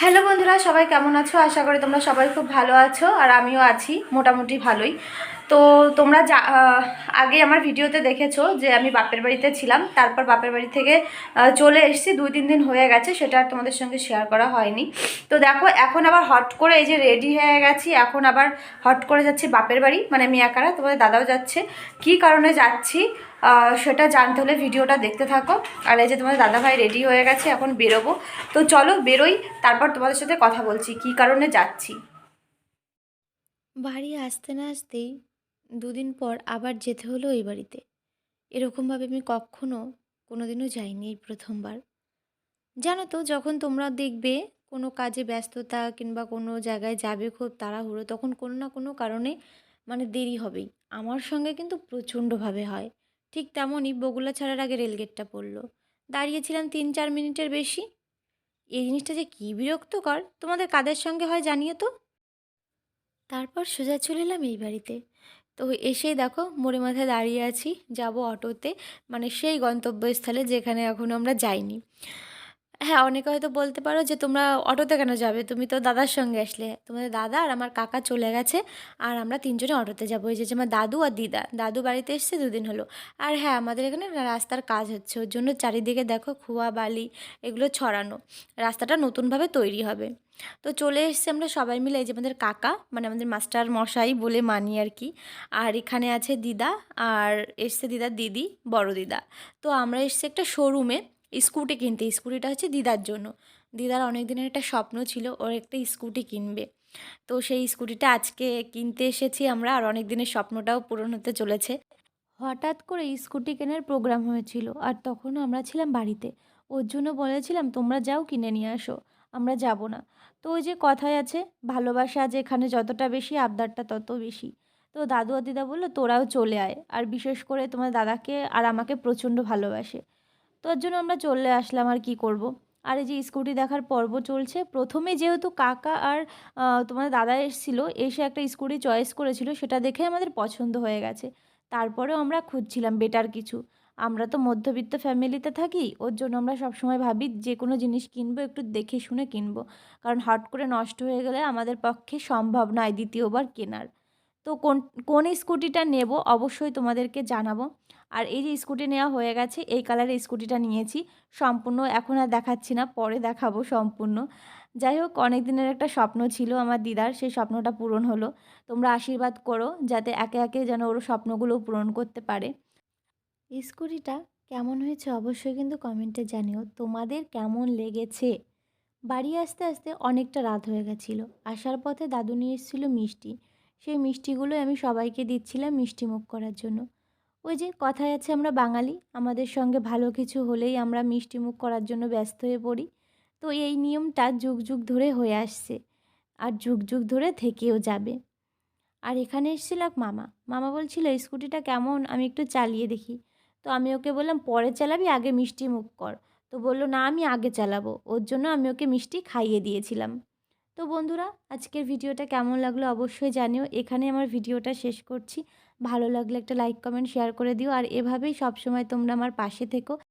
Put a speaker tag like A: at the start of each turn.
A: Hello বন্ধুরা, সবাই কেমন আছো? আশা করি তোমরা সবাই খুব ভালো আছো, আর আমিও আছি, মোটামুটি ভালোই। তো তোমরা যা আগে আমার ভিডিওতে দেখেছ যে আমি বাপের বাড়িতে ছিলাম, তারপর বাপের বাড়ি থেকে চলে এসেছি, দুই তিন দিন হয়ে গেছে, সেটা আর তোমাদের সঙ্গে শেয়ার করা হয়নি। তো দেখো, এখন আবার হট করে এই যে রেডি হয়ে গেছি, এখন আবার হট করে যাচ্ছি বাপের বাড়ি মানে আমি একারা তোমাদের দাদাও যাচ্ছে। কি কারণে যাচ্ছি? সেটা জানতে হলে ভিডিওটা দেখতে থাকো। আর এই যে তোমাদের দাদাভাই রেডি হয়ে গেছে, এখন বেরোবো। তো চলো, বেরোই, তারপর তোমাদের সাথে কথা বলছি, কি কারণে যাচ্ছি।
B: বাড়ি আসতে না আসতেই দুদিন পর আবার যেতে হলো ওই বাড়িতে। এরকমভাবে আমি কখনো কোনোদিনও যাইনি এই প্রথমবার। জানো তো, যখন তোমরা দেখবে কোনো কাজে ব্যস্ততা কিংবা কোনো জায়গায় যাবে খুব তাড়াহুড়ো, তখন কোনো না কোনো কারণে মানে দেরি হবেই। আমার সঙ্গে কিন্তু প্রচণ্ডভাবে হয়। ঠিক তেমনই বগুলা ছাড়ার আগে রেলগেটটা পড়ল। দাঁড়িয়েছিলাম তিন চার মিনিটের বেশি। এই জিনিসটা যে কী বিরক্তকর, তোমাদের কাদের সঙ্গে হয় জানিয়ে তো? তারপর সোজা চলে এলাম এই বাড়িতে। তো এসেই দেখো মোড়ে মাথায় দাঁড়িয়ে আছি, যাব অটোতে মানে সেই গন্তব্যস্থলে যেখানে এখনও আমরা যাইনি। হ্যাঁ অনেকে হয়তো বলতে পারো যে তোমরা অটোতে কেন যাবে? তুমি তো দাদার সঙ্গে আসলে। তোমাদের দাদা আর আমার কাকা চলে গেছে আর আমরা তিনজনে অটোতে যাব। যে যে আমার দাদু আর দিদা। দাদু বাড়িতে এসছে দুদিন হলো। আর হ্যাঁ আমাদের এখানে রাস্তার কাজ হচ্ছে। ওর জন্য চারিদিকে দেখো খোয়া বালি, এগুলো ছড়ানো। রাস্তাটা নতুনভাবে তৈরি হবে। তো চলে এসেছি আমরা সবাই মিলে এই যে আমাদের কাকা মানে আমাদের মাস্টার মশাই বলে মানি আর কি। আর এখানে আছে দিদা আর এসছে দিদার দিদি, বড় দিদা। তো আমরা এসছি একটা শোরুমে। স্কুটি কিনতে। স্কুটিটা হচ্ছে দিদার জন্য। দিদার অনেক দিনের একটা স্বপ্ন ছিল, ওর একটা স্কুটি কিনবে। তো সেই স্কুটিটা আজকে কিনতে এসেছি আমরা, আর অনেক দিনের স্বপ্নটাও পূরণ হতে চলেছে। হঠাৎ করে স্কুটি কেনার প্রোগ্রাম হয়েছিল, আর তখনও আমরা ছিলাম বাড়িতে। ওর জন্য বলেছিলাম, তোমরা যাও কিনে নিয়ে আসো, আমরা যাব না। তো ওই যে কথায় আছে, ভালোবাসা যেখানে যতটা বেশি, আবদারটা তত বেশি। তো দাদু আর দিদা বলল, তোরাও চলে আয়। আর বিশেষ করে তোমার দাদাকে আর আমাকে প্রচণ্ড ভালোবাসে। তো ওর জন্য আমরা চলে আসলাম আর কি করব। আর এই যে স্কুটি দেখার পর্ব চলছে, প্রথমে যেহেতু কাকা আর তোমার দাদা এসেছিল, এসে একটা স্কুটি চয়েস করেছিল, সেটা দেখে আমাদের পছন্দ হয়ে গেছে। তারপরেও আমরা খুঁজছিলাম বেটার কিছু। আমরা তো মধ্যবিত্ত ফ্যামিলিতে থাকি, ওর জন্য আমরা সবসময় ভাবি যে কোনো জিনিস কিনবো, একটু দেখে শুনে কিনবো। কারণ হট করে নষ্ট হয়ে গেলে আমাদের পক্ষে সম্ভব নয় দ্বিতীয়বার কেনার। তো কোন কোন স্কুটিটা নেব অবশ্যই তোমাদেরকে জানাব। আর এই যে স্কুটি নেওয়া হয়ে গেছে, এই কালারের স্কুটিটা নিয়েছি। সম্পূর্ণ এখন আর দেখাচ্ছি না, পরে দেখাবো সম্পূর্ণ। যাই হোক অনেক দিনের একটা স্বপ্ন ছিল আমার দিদার, সেই স্বপ্নটা পূরণ হলো। তোমরা আশীর্বাদ করো যাতে একে একে যেন ওর স্বপ্নগুলো পূরণ করতে পারে। স্কুটিটা কেমন হয়েছে অবশ্যই কিন্তু কমেন্টে জানিও। তোমাদের কেমন লেগেছে? বাড়ি আসতে আসতে অনেকটা রাত হয়ে গেছিল। আসার পথে দাদু নিয়ে এসেছিল মিষ্টি। সেই মিষ্টিগুলো আমি সবাইকে দিচ্ছিলাম মিষ্টি মুখ করার জন্য। ওই যে কথায় আছে আমরা বাঙালি, আমাদের সঙ্গে ভালো কিছু হলেই আমরা মিষ্টি মুখ করার জন্য ব্যস্ত হয়ে পড়ি। তো এই নিয়মটা যুগ যুগ ধরে হয়ে আসছে আর যুগ যুগ ধরে থেকেও যাবে। আর এখানে এসেছিল মামা। মামা বলছিল স্কুটিটা কেমন? আমি একটু চালিয়ে দেখি। তো আমি ওকে বললাম, পরে চালাবি, আগে মিষ্টি মুখ কর। তো বলল, না, আমি আগে চালাবো। ওর জন্য আমি ওকে মিষ্টি খাইয়ে দিয়েছিলাম। তো বন্ধুরা, আজকের ভিডিওটা কেমন লাগল অবশ্যই জানিও। এখানে আমার ভিডিওটা শেষ করছি। ভালো লাগলে একটা লাইক কমেন্ট শেয়ার করে দিও। আর এভাবেই সবসময় তোমরা আমার পাশে থেকো।